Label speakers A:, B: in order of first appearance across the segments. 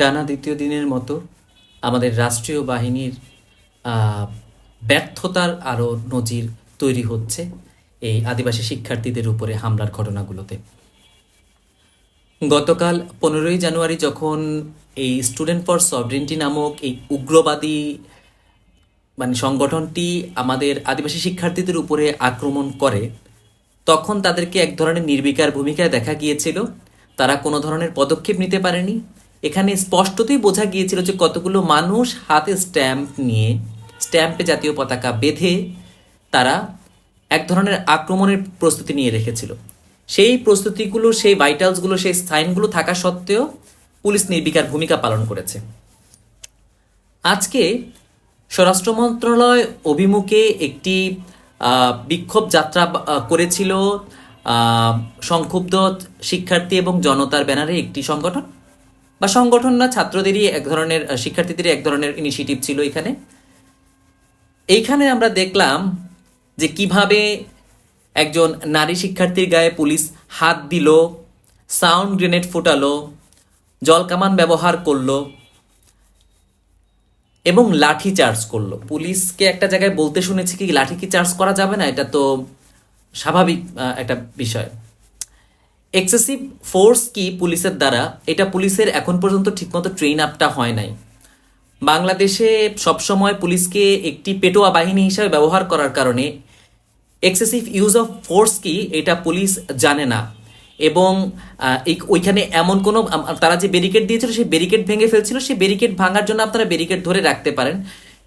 A: টানা দ্বিতীয় দিনের মতো আমাদের রাষ্ট্রীয় বাহিনীর ব্যর্থতার আরও নজির তৈরি হচ্ছে এই আদিবাসী শিক্ষার্থীদের উপরে হামলার ঘটনাগুলোতে। গতকাল পনেরোই জানুয়ারি যখন এই স্টুডেন্ট ফর সভরেন্টি নামক এই উগ্রবাদী মানে সংগঠনটি আমাদের আদিবাসী শিক্ষার্থীদের উপরে আক্রমণ করে, তখন তাদেরকে এক ধরনের নির্বিকার ভূমিকায় দেখা গিয়েছিল। তারা কোনো ধরনের পদক্ষেপ নিতে পারেনি। এখানে স্পষ্টতই বোঝা গিয়েছিল যে কতগুলো মানুষ হাতে স্ট্যাম্প নিয়ে, স্ট্যাম্পে জাতীয় পতাকা বেঁধে তারা এক ধরনের আক্রমণের প্রস্তুতি নিয়ে রেখেছিল। সেই প্রস্তুতিগুলো, সেই ভাইটালসগুলো সেই সাইনগুলো থাকা সত্ত্বেও পুলিশ নির্বিকার ভূমিকা পালন করেছে। আজকে স্বরাষ্ট্র মন্ত্রণালয় অভিমুখে একটি বিক্ষোভ যাত্রা করেছিল সংক্ষুব্ধ শিক্ষার্থী এবং জনতার ব্যানারে একটি সংগঠন। বা সংগঠন না, ছাত্রদেরই এক ধরনের শিক্ষার্থীদেরই এক ধরনের ইনিশিয়েটিভ ছিল এখানে। এইখানে আমরা দেখলাম যে কীভাবে একজন নারী শিক্ষার্থীর গায়ে পুলিশ হাত দিল, সাউন্ড গ্রেনেড ফোটালো জলকামান ব্যবহার করল এবং লাঠি চার্জ করল। পুলিশকে একটা জায়গায় বলতে শুনেছি কি, লাঠি কি চার্জ করা যাবে না? এটা তো স্বাভাবিক একটা বিষয়। এক্সেসিভ ফোর্স কি পুলিশের দ্বারা? এটা পুলিশের এখন পর্যন্ত ঠিকমতো ট্রেন আপটা হয় নাই। বাংলাদেশে সবসময় পুলিশকে একটি পেটোয়া বাহিনী হিসাবে ব্যবহার করার কারণে এক্সেসিভ ইউজ অফ ফোর্স কি এটা পুলিশ জানে না। এবং ওইখানে এমন কোনো তারা যে ব্যারিকেড দিয়েছিল, সেই ব্যারিকেড ভেঙে ফেলছিল, সেই ব্যারিকেড ভাঙার জন্য আপনারা ব্যারিকেড ধরে রাখতে পারেন।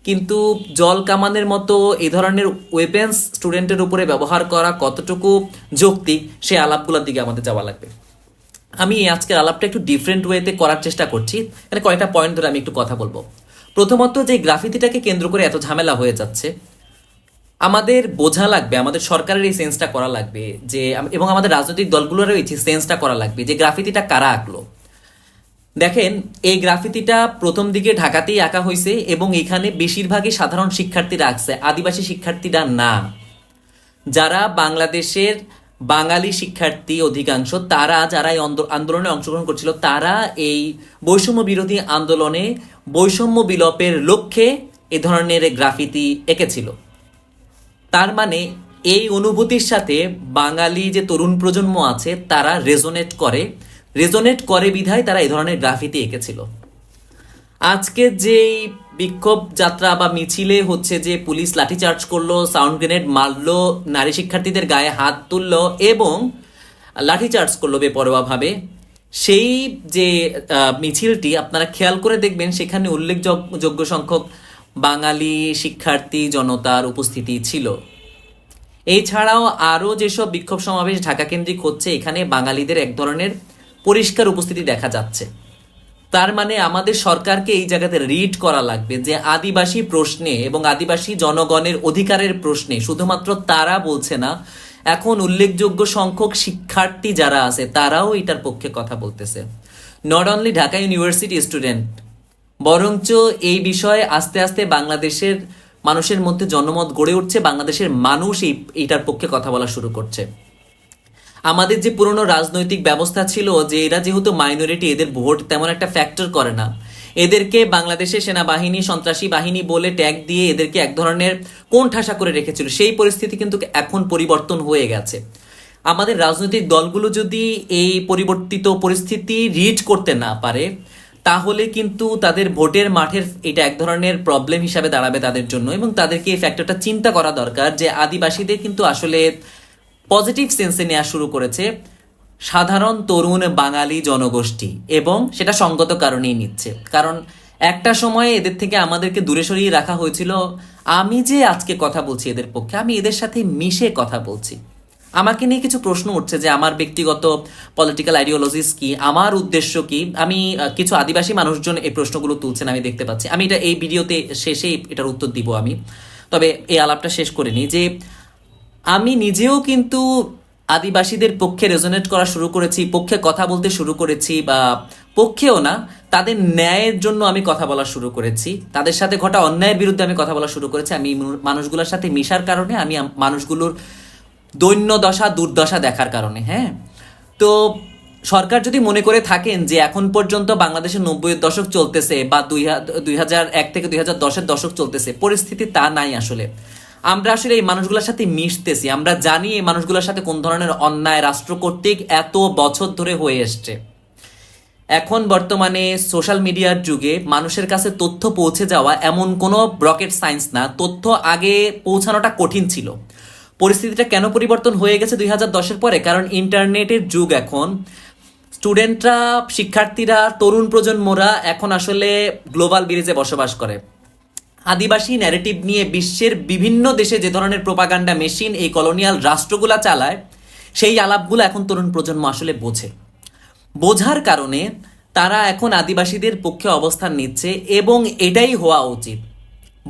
A: কিন্তু জল কামানের মতো এই ধরনের ওয়েপেন্স স্টুডেন্টের উপরে ব্যবহার করা কতটুকু যৌক্তিক সেই আলাপগুলোর দিকে আমাদের যাওয়া লাগবে। আমি আজকের আলাপটা একটু ডিফারেন্ট ওয়েতে করার চেষ্টা করছি। এখানে কয়েকটা পয়েন্ট ধরে আমি একটু কথা বলব। প্রথমত যে গ্রাফিতিটাকে কেন্দ্র করে এত ঝামেলা হয়ে যাচ্ছে, আমাদের বোঝা লাগবে, আমাদের সরকারের এই সেন্সটা করা লাগবে যে, এবং আমাদের রাজনৈতিক দলগুলোরও এই সেন্সটা করা লাগবে যে গ্রাফিতিটা কারা আঁকলো। দেখেন, এই গ্রাফিতিটা প্রথম দিকে ঢাকাতেই আঁকা হয়েছে এবং এখানে বেশিরভাগই সাধারণ শিক্ষার্থীরা আঁকছে, আদিবাসী শিক্ষার্থীরা না। যারা বাংলাদেশের বাঙালি শিক্ষার্থী অধিকাংশ, তারা যারা এই আন্দোলনে অংশগ্রহণ করছিল, তারা এই বৈষম্য বিরোধী আন্দোলনে বৈষম্য বিলোপের লক্ষ্যে এ ধরনের গ্রাফিতি এঁকেছিল। তার মানে এই অনুভূতির সাথে বাঙালি যে তরুণ প্রজন্ম আছে, তারা রেজোনেট করে। রেজোনেট করে বিধায় তারা এই ধরনের গ্রাফিতি এঁকেছিল। আজকে যেই বিক্ষোভ যাত্রা বা মিছিলে হচ্ছে যে পুলিশ লাঠিচার্জ করল, সাউন্ড গ্রেনেড মারলো, নারী শিক্ষার্থীদের গায়ে হাত তুললো এবং লাঠিচার্জ করল বেপরোয়াভাবে, সেই যে মিছিলটি আপনারা খেয়াল করে দেখবেন সেখানে উল্লেখযোগ্য সংখ্যক বাঙালি শিক্ষার্থী জনতার উপস্থিতি ছিল। এছাড়াও আরও যেসব বিক্ষোভ সমাবেশ ঢাকা কেন্দ্রিক হচ্ছে, এখানে বাঙালিদের এক ধরনের পরিষ্কার উপস্থিতি দেখা যাচ্ছে। তার মানে আমাদের সরকারকে এই জায়গাতে রিড করা লাগবে যে আদিবাসী প্রশ্নে এবং আদিবাসী জনগণের অধিকারের প্রশ্নে শুধুমাত্র তারা বলছে না, এখন উল্লেখযোগ্য সংখ্যক শিক্ষার্থী যারা আছে তারাও এটার পক্ষে কথা বলতেছে। Not only Dhaka University student বরঞ্চ এই বিষয়ে আস্তে আস্তে বাংলাদেশের মানুষের মধ্যে জনমত গড়ে উঠছে, বাংলাদেশের মানুষ এই এইটার পক্ষে কথা বলা শুরু করছে। আমাদের যে পুরনো রাজনৈতিক ব্যবস্থা ছিল যে এরা যেহেতু মাইনরিটি এদের ভোট তেমন একটা ফ্যাক্টর করে না। এদেরকে বাংলাদেশের সেনাবাহিনী, সন্ত্রাসী বাহিনী বলে ট্যাগ দিয়ে এদেরকে এক ধরনের কোণ ঠাসা করে রেখেছিল। সেই পরিস্থিতি কিন্তু এখন পরিবর্তন হয়ে গেছে। আমাদের রাজনৈতিক দলগুলো যদি এই পরিবর্তিত পরিস্থিতি রিড করতে না পারে, তাহলে কিন্তু তাদের ভোটের মাঠের এটা এক ধরনের প্রবলেম হিসাবে দাঁড়াবে তাদের জন্য এবং তাদেরকে এই ফ্যাক্টরটা চিন্তা করা দরকার যে আদিবাসীদের কিন্তু আসলে পজিটিভ সেন্সে নেওয়া শুরু করেছে সাধারণ তরুণ বাঙালি জনগোষ্ঠী এবং সেটা সঙ্গত কারণেই নিচ্ছে। কারণ একটা সময়ে এদের থেকে আমাদেরকে দূরে সরিয়ে রাখা হয়েছিল, আমি যে আজকে কথা বলছি এদের পক্ষে, আমি এদের সাথে মিশে কথা বলছি। আমাকে নিয়ে কিছু প্রশ্ন উঠছে যে আমার ব্যক্তিগত পলিটিক্যাল আইডিওলজিস কি, আমার উদ্দেশ্য কি? আমি কিছু আদিবাসী মানুষজন এই প্রশ্নগুলো তুলছেন, আমি দেখতে পাচ্ছি। আমি এটা এই ভিডিওতে শেষে এটার উত্তর দিব আমি। তবে এই আলাপটা শেষ করে নিই যে আমি নিজেও কিন্তু আদিবাসীদের পক্ষে রেজোনেট করা শুরু করেছি, পক্ষে কথা বলতে শুরু করেছি বা পক্ষেও না, তাদের ন্যায়ের জন্য আমি কথা বলা শুরু করেছি। তাদের সাথে ঘটা অন্যায়ের বিরুদ্ধে আমি কথা বলা শুরু করেছি। আমি মানুষগুলোর সাথে মিশার কারণে, আমি মানুষগুলোর দৈন্য দশা, দুর্দশা দেখার কারণে হ্যাঁ? তো সরকার যদি মনে করে থাকেন যে এখন পর্যন্ত বাংলাদেশে নব্বইয়ের দশক চলতেছে বা দুই হাজার এক থেকে দুই হাজার দশের দশক চলতেছে, পরিস্থিতি তা নাই আসলে। আমরা আসলে এই মানুষগুলোর সাথে মিশতেছি, আমরা জানি এই মানুষগুলোর সাথে কোন ধরনের অন্যায় রাষ্ট্র কর্তৃক এত বছর ধরে হয়ে এসছে। এখন বর্তমানে সোশ্যাল মিডিয়ার যুগে মানুষের কাছে তথ্য পৌঁছে যাওয়া এমন কোনো ব্রকেট সায়েন্স না, তথ্য আগে পৌঁছানোটা কঠিন ছিল। পরিস্থিতিটা কেন পরিবর্তন হয়ে গেছে দুই হাজার দশের পরে? কারণ ইন্টারনেটের যুগ এখন, স্টুডেন্টরা, শিক্ষার্থীরা, তরুণ প্রজন্মরা এখন আসলে গ্লোবাল বিরিজে বসবাস করে। আদিবাসী ন্যারেটিভ নিয়ে বিশ্বের বিভিন্ন দেশে যে ধরনের প্রোপাগান্ডা মেশিন এই কলোনিয়াল রাষ্ট্রগুলা চালায়, সেই আলাপগুলো এখন তরুণ প্রজন্ম আসলে বোঝে। বোঝার কারণে তারা এখন আদিবাসীদের পক্ষে অবস্থান নিচ্ছে এবং এটাই হওয়া উচিত।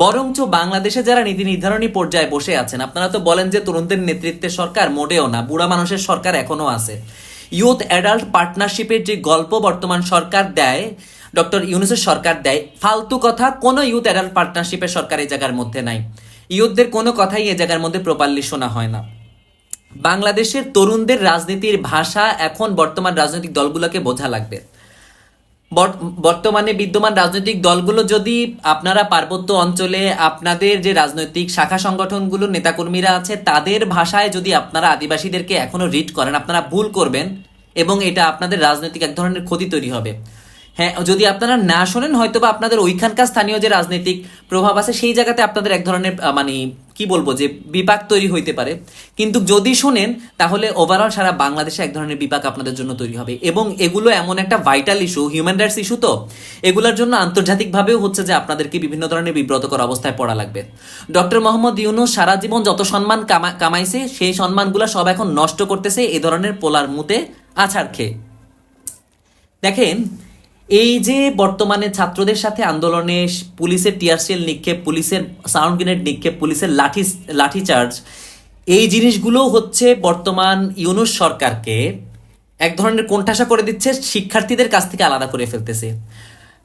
A: বরঞ্চ বাংলাদেশে যারা নীতি নির্ধারণী পর্যায়ে বসে আছেন, আপনারা তো বলেন যে তরুণদের নেতৃত্বে সরকার মোটেও না, বুড়া মানুষের সরকার এখনও আছে। ইউথ অ্যাডাল্ট পার্টনারশিপের যে গল্প বর্তমান সরকার দেয় ডক্টর ইউনুসের সরকার দেয়, ফালতু কথা, কোনো ইউথ অ্যাডাল্ট পার্টনারশিপের সরকার এই জায়গার মধ্যে নাই। ইউথদের কোনো কথাই এ জায়গার মধ্যে প্রপারলি শোনা হয় না। বাংলাদেশের তরুণদের রাজনীতির ভাষা এখন বর্তমান রাজনৈতিক দলগুলোকে বোঝা লাগবে। বর- বর্তমানে বিদ্যমান রাজনৈতিক দলগুলো যদি আপনারা পার্বত্য অঞ্চলে আপনাদের যে রাজনৈতিক শাখা সংগঠনগুলোর নেতাকর্মীরা আছে, তাদের ভাষায় যদি আপনারা আদিবাসীদেরকে এখনও রিড করেন, আপনারা ভুল করবেন এবং এটা আপনাদের রাজনৈতিক এক ধরনের ক্ষতি তৈরি হবে। হ্যাঁ যদি আপনারা না শোনেন হয়তো বা আপনাদের ওইখানকার স্থানীয় যে রাজনৈতিক প্রভাব আছে, সেই জায়গাতে আপনাদের এক ধরনের মানে কি বলব যে, বিপাক তৈরি হইতে পারে। কিন্তু যদি শোনেন, তাহলে ওভারঅল সারা বাংলাদেশে এক ধরনের বিপাক আপনাদের জন্য তৈরি হবে। এবং এগুলো এমন একটা vital issue human rights issue তো, এগুলোর জন্য আন্তর্জাতিকভাবেও হচ্ছে যে আপনাদেরকে বিভিন্ন ধরনের বিব্রতকর অবস্থায় পড়া লাগবে। ডক্টর মোহাম্মদ ইউনুস সারা জীবন যত সম্মান কামা- কামাইছে, সেই সম্মানগুলো সব এখন নষ্ট করতেছে এই ধরনের পোলার মুতে আছাড় খেয়ে। দেখেন এই যে বর্তমানে ছাত্রদের সাথে আন্দোলনে পুলিশের টিয়ারশেল নিক্ষেপ, পুলিশের সাউন্ড গ্রেনেড নিক্ষেপ, পুলিশের লাঠি লাঠিচার্জ এই জিনিসগুলো হচ্ছে বর্তমান ইউনুস সরকারকে এক ধরনের কোণঠাসা করে দিচ্ছে, শিক্ষার্থীদের কাছ থেকে আলাদা করে ফেলতেছে।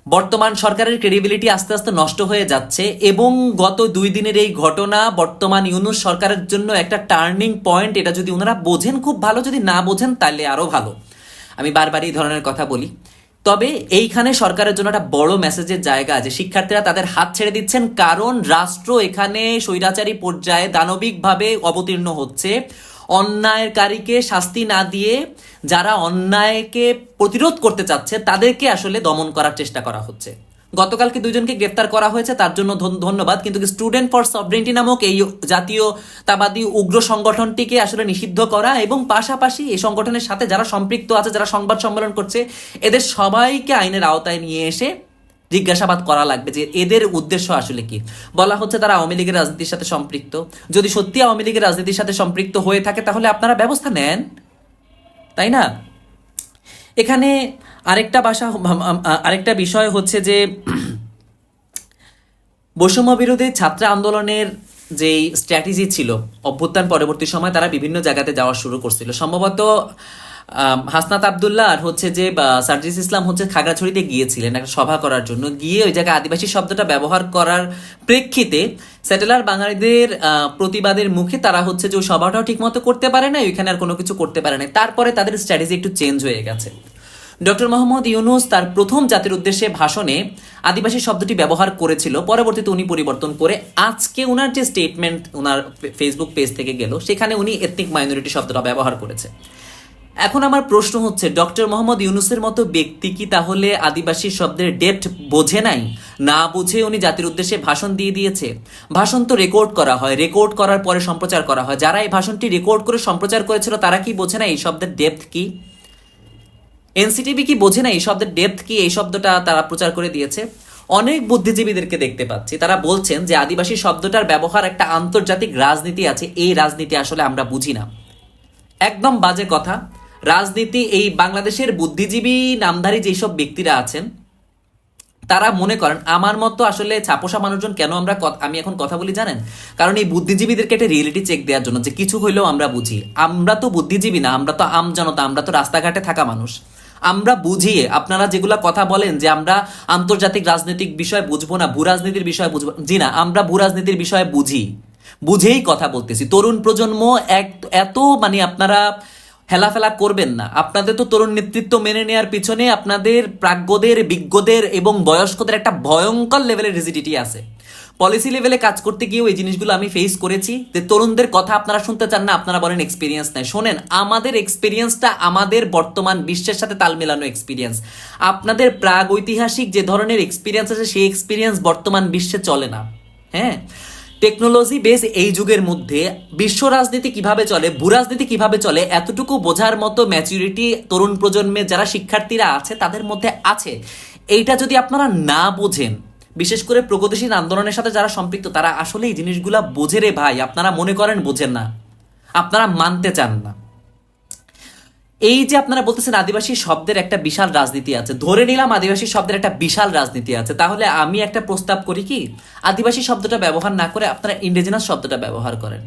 A: বর্তমান সরকারের ক্রেডিবিলিটি আস্তে আস্তে নষ্ট হয়ে যাচ্ছে এবং গত দুই দিনের এই ঘটনা বর্তমান ইউনুস সরকারের জন্য একটা টার্নিং পয়েন্ট। এটা যদি ওনারা বোঝেন খুব ভালো, যদি না বোঝেন তাহলে আরও ভালো। আমি বারবার এই ধরনের কথা বলি। তবে এইখানে সরকারের জন্য একটা বড় মেসেজের জায়গা আছে। শিক্ষার্থীরা তাদের হাত ছেড়ে দিচ্ছেন কারণ রাষ্ট্র এখানে স্বৈরাচারী পর্যায়ে দানবিকভাবে অবতীর্ণ হচ্ছে। অন্যায়কারীকে শাস্তি না দিয়ে যারা অন্যায়কে প্রতিরোধ করতে চাচ্ছে, তাদেরকে আসলে দমন করার চেষ্টা করা হচ্ছে। গতকালকে দুজনকে গ্রেফতার করা হয়েছে, তার জন্য ধন- ধন্যবাদ। কিন্তু স্টুডেন্ট ফর সবরেন্টি নামক এই জাতীয়তাবাদী উগ্র সংগঠনটিকে আসলে নিষিদ্ধ করা এবং পাশাপাশি এই সংগঠনের সাথে যারা সম্পৃক্ত আছে, যারা সংবাদ সম্মেলন করছে, এদের সবাইকে আইনের আওতায় নিয়ে এসে জিজ্ঞাসাবাদ করা লাগবে যে এদের উদ্দেশ্য আসলে কি? বলা হচ্ছে তারা আওয়ামী লীগের রাজনীতির সাথে সম্পৃক্ত। যদি সত্যি আওয়ামী লীগের রাজনীতির সাথে সম্পৃক্ত হয়ে থাকে, তাহলে আপনারা ব্যবস্থা নেন। তাই না? এখানে আরেকটা বাসা আরেকটা বিষয় হচ্ছে যে বৈষম্য বিরোধী ছাত্র আন্দোলনের যেই স্ট্র্যাটেজি ছিল, অভ্যুত্থান পরবর্তী সময় তারা বিভিন্ন জায়গাতে যাওয়া শুরু করছিল। সম্ভবত হাসনাত আবদুল্লাহ আর হচ্ছে যে সার্জিস ইসলাম হচ্ছে খাগড়াছড়িতে গিয়েছিলেন একটা সভা করার জন্য। গিয়ে ওই জায়গায় আদিবাসী শব্দটা ব্যবহার করার প্রেক্ষিতে সেটেলার বাঙালিদের প্রতিবাদের মুখে তারা হচ্ছে যে ওই সভাটাও ঠিকমতো করতে পারে না ওইখানে আর কোনো কিছু করতে পারে না তারপরে তাদের স্ট্র্যাটেজি একটু চেঞ্জ হয়ে গেছে। ডক্টর মোহাম্মদ ইউনুস তার প্রথম জাতির উদ্দেশ্যে ভাষণে আদিবাসী শব্দটি ব্যবহার করেছিল। পরবর্তীতে উনি পরিবর্তন করে আজকে ওনার যে স্টেটমেন্ট ওনার ফেসবুক পেজ থেকে গেল, সেখানে উনি এথনিক মাইনরিটি শব্দটা ব্যবহার করেছে। এখন আমার প্রশ্ন হচ্ছে, ডক্টর মোহাম্মদ ইউনুসের মতো ব্যক্তি কি তাহলে আদিবাসী শব্দের ডেপথ বোঝে নাই? না বুঝে উনি জাতির উদ্দেশ্যে ভাষণ দিয়ে দিয়েছে? ভাষণ তো রেকর্ড করা হয়। রেকর্ড করার পরে সম্প্রচার করা হয়। যারা এই ভাষণটি রেকর্ড করে সম্প্রচার করেছিল, তারা কি বোঝে না এই শব্দের ডেপথ কি? এনসিটিভি কি বোঝে না এই শব্দের ডেপথ কি, এই শব্দটা তারা প্রচার করে দিয়েছে? অনেক বুদ্ধিজীবীদেরকে দেখতে পাচ্ছি। তারা বলছেন যে আদিবাসী শব্দটার ব্যবহার একটা আন্তর্জাতিক রাজনীতি আছে। এই রাজনীতি আসলে আমরা বুঝি না। একদম বাজে কথা। রাজনীতি এই বাংলাদেশের বুদ্ধিজীবী, নামধারী যেসব ব্যক্তিরা আছেন, তারা মনে করেন, আমার মতো আসলে ছাপোষা মানুষজন কেন আমরা আমি এখন কথা বলি জানেন? কারণ এই বুদ্ধিজীবীদেরকে একটা রিয়েলিটি চেক দেওয়ার জন্য যে কিছু হইলেও আমরা বুঝি। আমরা তো বুদ্ধিজীবী না, আমরা তো আম জনতা, আমরা তো রাস্তাঘাটে থাকা মানুষ। আমরা বুঝিয়ে, আপনারা যেগুলা কথা বলেন যে আমরা আন্তর্জাতিক রাজনৈতিক বিষয় বুঝব না, ভূ রাজনীতির বিষয় বুঝব, জি না, আমরা ভূ রাজনীতির বিষয়ে বুঝি। বুঝেই কথা বলতেছি। তরুণ প্রজন্ম এক, এত মানে আপনারা হেলাফেলা করবেন না। আপনাদের তো তরুণ নেতৃত্ব মেনে নেওয়ার পিছনে আপনাদের প্রাজ্ঞদের, বিজ্ঞদের এবং বয়স্কদের একটা ভয়ঙ্কর লেভেলের রিজিডিটি আছে। পলিসি লেভেলে কাজ করতে গিয়েও এই জিনিসগুলো আমি ফেস করেছি। যে তরুণদের কথা আপনারা শুনতে চান না, আপনারা বলেন এক্সপিরিয়েন্স নাই। শোনেন, আমাদের এক্সপিরিয়েন্সটা আমাদের বর্তমান বিশ্বের সাথে তাল মেলানো এক্সপিরিয়েন্স আপনাদের প্রাগ ঐতিহাসিক যে ধরনের এক্সপিরিয়েন্স আছে, সেই এক্সপিরিয়েন্স বর্তমান বিশ্বে চলে না। হ্যাঁ? টেকনোলজি বেস এই যুগের মধ্যে বিশ্ব রাজনীতি কীভাবে চলে, ভূ রাজনীতি কীভাবে চলে, এতটুকু বোঝার মতো ম্যাচুরিটি তরুণ প্রজন্মের যারা শিক্ষার্থীরা আছে, তাদের মধ্যে আছে। এইটা যদি আপনারা না বোঝেন বিশেষ করে প্রগতিশীল আন্দোলনের সাথে যারা সম্পৃক্ত, তারা আসলে এই জিনিসগুলা বোঝে রে ভাই। আপনারা মনে করেন বোঝেন না। আপনারা মানতে চান না। এই যে আপনারা বলতেছেন আদিবাসী শব্দের একটা বিশাল রাজনীতি আছে, ধরে নিলাম আদিবাসী শব্দের একটা বিশাল রাজনীতি আছে, তাহলে আমি একটা প্রস্তাব করি কি, আদিবাসী শব্দটা ব্যবহার না করে আপনারা ইন্ডিজিনাস শব্দটা ব্যবহার করেন।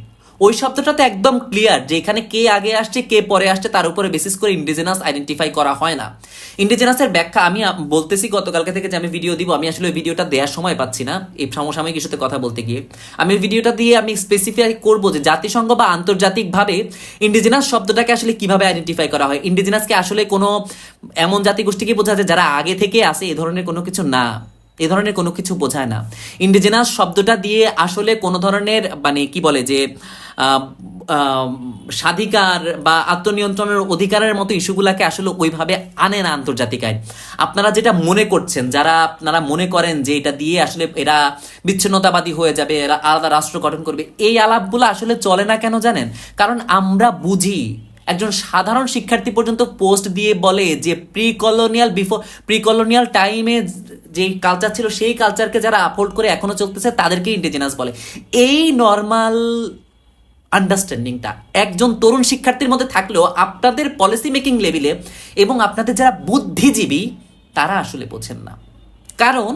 A: ওই শব্দটা তো একদম ক্লিয়ার যে এখানে কে আগে আসছে, কে পরে আসছে, তার উপরে বেসিস করে ইন্ডিজেনাস আইডেন্টিফাই করা হয় না। ইন্ডিজেনাসের ব্যাখ্যা আমি বলতেছি গতকালকে থেকে যে আমি ভিডিও দিব, আমি আসলে ভিডিওটা দেওয়ার সময় পাচ্ছি না, এই সমসাময়িক ইস্যুতে কথা বলতে গিয়ে। আমি ভিডিওটা দিয়ে আমি স্পেসিফাই করব যে জাতিসংঘ বা আন্তর্জাতিকভাবে ইন্ডিজেনাস শব্দটাকে আসলে কীভাবে আইডেন্টিফাই করা হয়। ইন্ডিজেনাসকে আসলে কোনো এমন জাতিগোষ্ঠীকে বোঝা যায় যারা আগে থেকে আসে এ ধরনের কোনো কিছু না। এ ধরনের কোনো কিছু বোঝায় না। ইন্ডিজেনাস শব্দটা দিয়ে আসলে কোনো ধরনের মানে কি বলে যে স্বাধিকার বা আত্মনিয়ন্ত্রণের অধিকারের মতো ইস্যুগুলাকে আসলে ওইভাবে আনে না আন্তর্জাতিক আইন আপনারা যেটা মনে করছেন, যারা আপনারা মনে করেন যে এটা দিয়ে আসলে এরা বিচ্ছিন্নতাবাদী হয়ে যাবে, এরা আলাদা রাষ্ট্র গঠন করবে, এই আলাপগুলো আসলে চলে না কেন জানেন? কারণ আমরা বুঝি একজন সাধারণ শিক্ষার্থী পর্যন্ত পোস্ট দিয়ে বলে যে pre colonial before pre colonial টাইমে যে কালচার ছিল, সেই কালচারকে যারা আপহোল্ড করে এখনও চলতেছে তাদেরকে ইন্ডিজিনাস বলে। এই নর্মাল আন্ডারস্ট্যান্ডিংটা একজন তরুণ শিক্ষার্থীর মধ্যে থাকলেও আপনাদের পলিসি মেকিং লেভেলে এবং আপনাদের যারা বুদ্ধিজীবী, তারা আসলে বোঝেন না। কারণ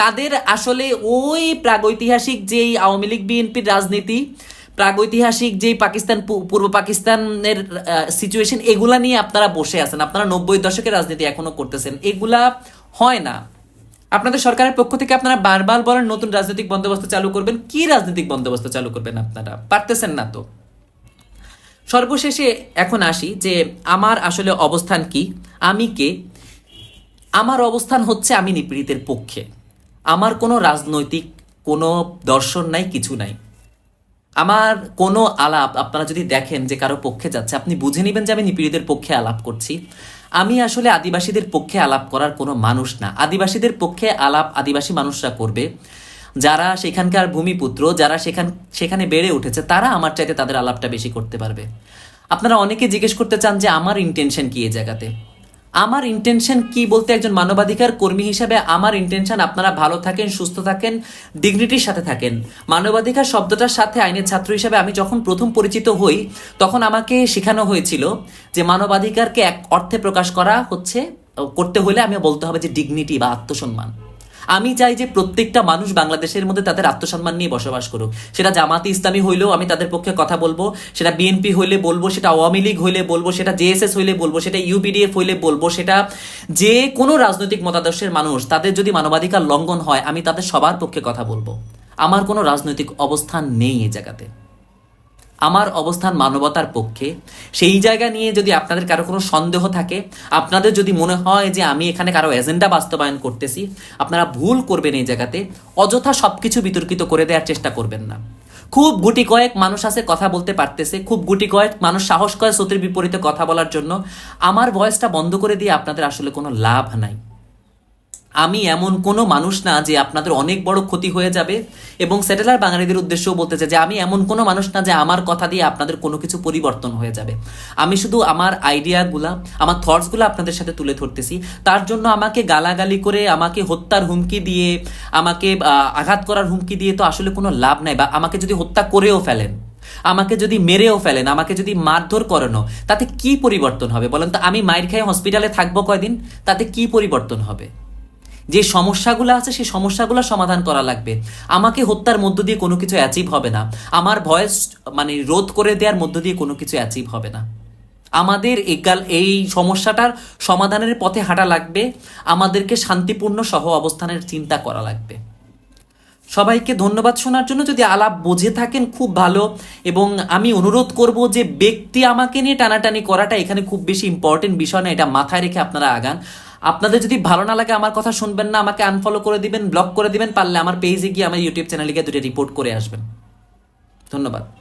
A: তাদের আসলে ওই প্রাগৈতিহাসিক যেই আওয়ামী লীগ বিএনপির রাজনীতি প্রাগৈতিহাসিক যেই পাকিস্তান পূর্ব পাকিস্তানের সিচুয়েশন এগুলা নিয়ে আপনারা বসে আছেন। আপনারা নব্বই দশকের রাজনীতি এখনও করতেছেন। এগুলা হয় না। আপনাদের সরকারের পক্ষ থেকে আপনারা বারবার বলেন, নতুন রাজনৈতিক বন্দোবস্ত চালু করবেন। কি রাজনৈতিক বন্দোবস্ত চালু করবেন আপনারা? পারতেছেন না তো। সর্বশেষে এখন আসি যে, আমার আসলে অবস্থান কি? আমি কে? আমার অবস্থান হচ্ছে আমি নিপীড়িতের পক্ষে। আমার কোনো রাজনৈতিক কোনো দর্শন নাই, কিছু নাই। আমার কোনো আলাপ আপনারা যদি দেখেন যে কারও পক্ষে যাচ্ছে, আপনি বুঝে নেবেন যে আমি নিপীড়িতের পক্ষে আলাপ করছি। আমি আসলে আদিবাসীদের পক্ষে আলাপ করার কোনো মানুষ না। আদিবাসীদের পক্ষে আলাপ আদিবাসী মানুষরা করবে। যারা সেখানকার ভূমিপুত্র, যারা সেখান, সেখানে বেড়ে উঠেছে, তারা আমার চাইতে তাদের আলাপটা বেশি করতে পারবে। আপনারা অনেকে জিজ্ঞেস করতে চান যে আমার ইন্টেনশন কি এই জায়গাতে? আমার ইন্টেনশন কি বলতে একজন মানবাধিকার কর্মী হিসাবে আমার ইন্টেনশন আপনারা ভালো থাকেন, সুস্থ থাকেন ডিগনিটির সাথে থাকেন। মানবাধিকার শব্দটার সাথে আইনের ছাত্র হিসাবে আমি যখন প্রথম পরিচিত হই, তখন আমাকে শেখানো হয়েছিল যে মানবাধিকারকে এক অর্থে প্রকাশ করা হচ্ছে, করতে হলে আমি বলতে হবে যে ডিগনিটি বা আত্মসম্মান। আমি চাই যে প্রত্যেকটা মানুষ বাংলাদেশের মধ্যে তাদের আত্মসম্মান নিয়ে বসবাস করুক। সেটা জামাতি ইসলামী হইলেও আমি তাদের পক্ষে কথা বলব, সেটা বিএনপি হইলে বলব, সেটা আওয়ামী লীগ হইলে বলব, সেটা জেএসএস হইলে বলব, সেটা ইউপিডিএফ হইলে বলব, সেটা যে কোনো রাজনৈতিক মতাদর্শের মানুষ, তাদের যদি মানবাধিকার লঙ্ঘন হয়, আমি তাদের সবার পক্ষে কথা বলব। আমার কোনো রাজনৈতিক অবস্থান নেই এই জায়গাতে। আমার অবস্থান মানবতার পক্ষে, সেই জায়গা নিয়ে যদি আপনাদের কারও কোনো সন্দেহ থাকে, আপনাদের যদি মনে হয় যে আমি এখানে কারও এজেন্ডা বাস্তবায়ন করতেছি, আপনারা ভুল করবেন এই জায়গাতে, অযথা সবকিছু বিতর্কিত করে দেওয়ার চেষ্টা করবেন না। খুব গুটি কয়েক মানুষ আছে কথা বলতে পারতেছে, খুব গুটি কয়েক মানুষ সাহস করে স্রোতের বিপরীতে কথা বলার জন্য, আমার ভয়েসটা বন্ধ করে দিয়ে আপনাদের আসলে কোনো লাভ নাই। আমি এমন কোনো মানুষ না যে আপনাদের অনেক বড় ক্ষতি হয়ে যাবে। এবং সেটেলার বাঙালিদের উদ্দেশ্যেও বলতে চাই যে আমি এমন কোনো মানুষ না যে আমার কথা দিয়ে আপনাদের কোনো কিছু পরিবর্তন হয়ে যাবে। আমি শুধু আমার আইডিয়াগুলা, আমার থটসগুলো আপনাদের সাথে তুলে ধরতেছি। তার জন্য আমাকে গালাগালি করে, আমাকে হত্যার হুমকি দিয়ে, আমাকে আঘাত করার হুমকি দিয়ে তো আসলে কোনো লাভ নাই। বা আমাকে যদি হত্যা করেও ফেলেন, আমাকে যদি মেরেও ফেলেন, আমাকে যদি মারধর করানো, তাতে কি পরিবর্তন হবে বলেন তো? আমি মায়ের খেয়ে হসপিটালে থাকব কয়দিন, তাতে কি পরিবর্তন হবে? যে সমস্যাগুলো আছে, সেই সমস্যাগুলো সমাধান করা লাগবে। আমাকে হত্যার মধ্য দিয়ে কোনো কিছু অ্যাচিভ হবে না। আমার ভয়েস মানে রোধ করে দেওয়ার মধ্য দিয়ে কোনো কিছু অ্যাচিভ হবে না। আমাদের একাল, এই সমস্যাটার সমাধানের পথে হাঁটা লাগবে। আমাদেরকে শান্তিপূর্ণ সহ অবস্থানের চিন্তা করা লাগবে। সবাইকে ধন্যবাদ শোনার জন্য। যদি আলাপ বুঝে থাকেন, খুব ভালো। এবং আমি অনুরোধ করব যে ব্যক্তি আমাকে নিয়ে টানাটানি করাটা এখানে খুব বেশি ইম্পর্টেন্ট বিষয় না। এটা মাথায় রেখে আপনারা আগান। আপনাদের যদি ভালো না লাগে আমার কথা শুনবেন না, আমাকে আনফলো করে দিবেন ব্লক করে দিবেন, পারলে আমার পেজে গিয়ে আমার ইউটিউব চ্যানেলে গিয়ে দুটো রিপোর্ট করে আসবেন। ধন্যবাদ।